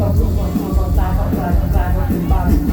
ตกลงหมดตกตาตกตาตกตาตกตา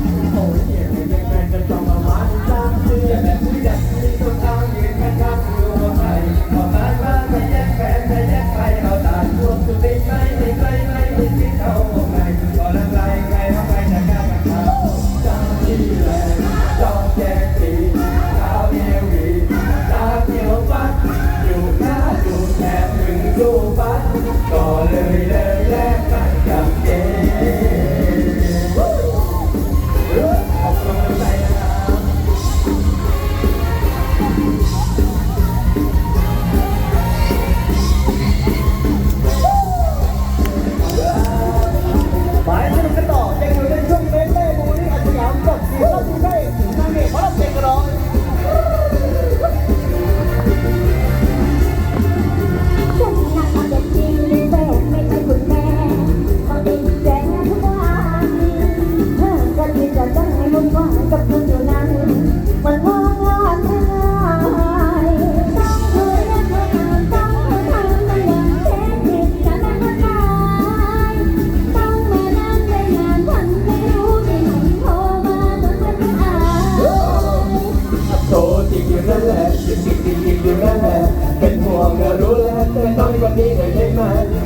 อย่าคิดดีดีดีแม่แม่เป็นห่วงก็รู้แล้วแต่ต้องกว่านี้หน่อยได้ไหม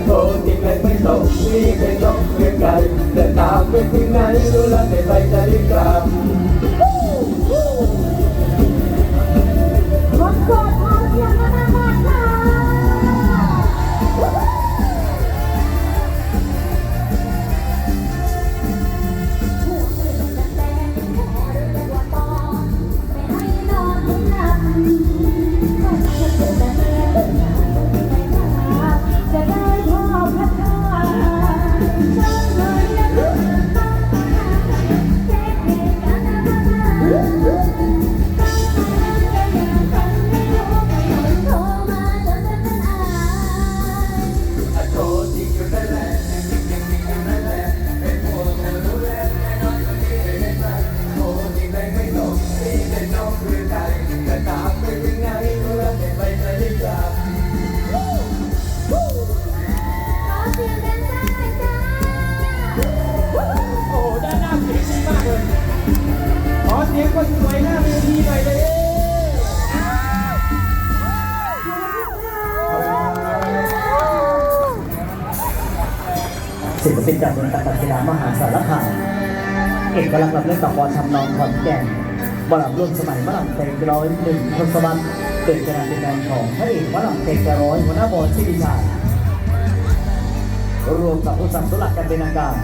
โทรติดเลยไม่ส่งนี่เป็ต้องเรียนไกลแต่ตามไปที่ไหนรู้แล้วแต่ไปจะรีบกลับ เป็นจากเมืองตะกัศิลามหาสารคามเอกลักษณ์ลำเล่นต่อบอลทำนองขอนแก่นบอลร่วมสมัยมะลังเต็งร้อยหนึ่งทศวรรษเกิดการเป็นแดนของพระเอกมลังเต็งร้อยหัวหน้าบอลชิดีชารวมกับอุตสาหุลักกันเป็นอาการ